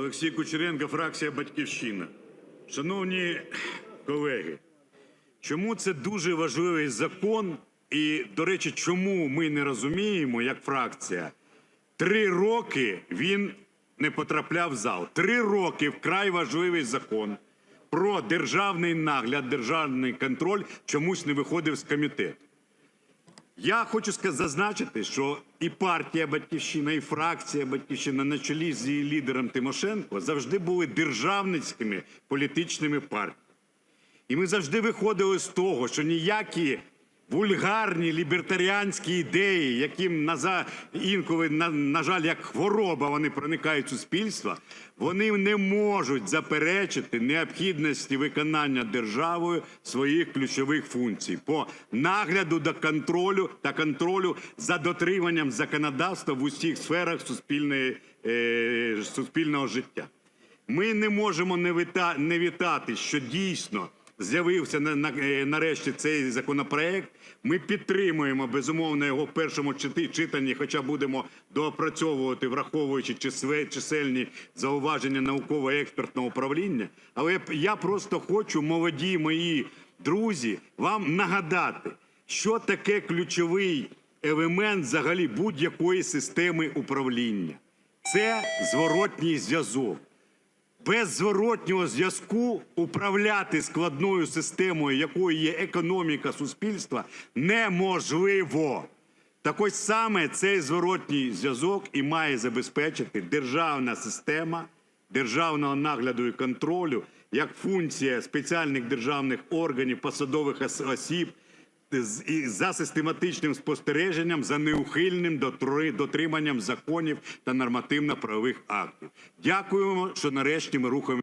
Олексій Кучеренко, фракція Батьківщина. Шановні колеги, чому це дуже важливий закон? І, до речі, чому ми не розуміємо, як фракція, три роки він не потрапляв в зал. Три роки вкрай важливий закон про державний нагляд, державний контроль чомусь не виходив з комітету. Я хочу зазначити, що і партія Батьківщина, і фракція Батьківщина на чолі з її лідером Тимошенко завжди були державницькими політичними партіями. І ми завжди виходили з того, що ніякі вульгарні лібертаріанські ідеї, яким на інколи, на, на жаль, як хвороба вони проникають в суспільство, вони не можуть заперечити необхідності виконання державою своїх ключових функцій по нагляду до контролю та контролю за дотриманням законодавства в усіх сферах суспільної, е, суспільного життя. Ми не можемо не, вітати, що дійсно з'явився е, нарешті цей законопроект. Ми підтримуємо безумовно його в першому читанні, хоча будемо доопрацьовувати, враховуючи чисельні зауваження науково-експертного управління. Але я просто хочу, молоді мої друзі, вам нагадати, що таке ключовий елемент взагалі будь-якої системи управління. Це зворотній зв'язок. Без зворотнього зв'язку управляти складною системою, якою є економіка суспільства, неможливо. Так ось саме цей зворотній зв'язок і має забезпечити державна система державного нагляду і контролю як функція спеціальних державних органів, посадових ос- осіб і за систематичним спостереженням за неухильним дотри- дотриманням законів та нормативно-правових актів. Дякуємо, що нарешті ми рухаємо.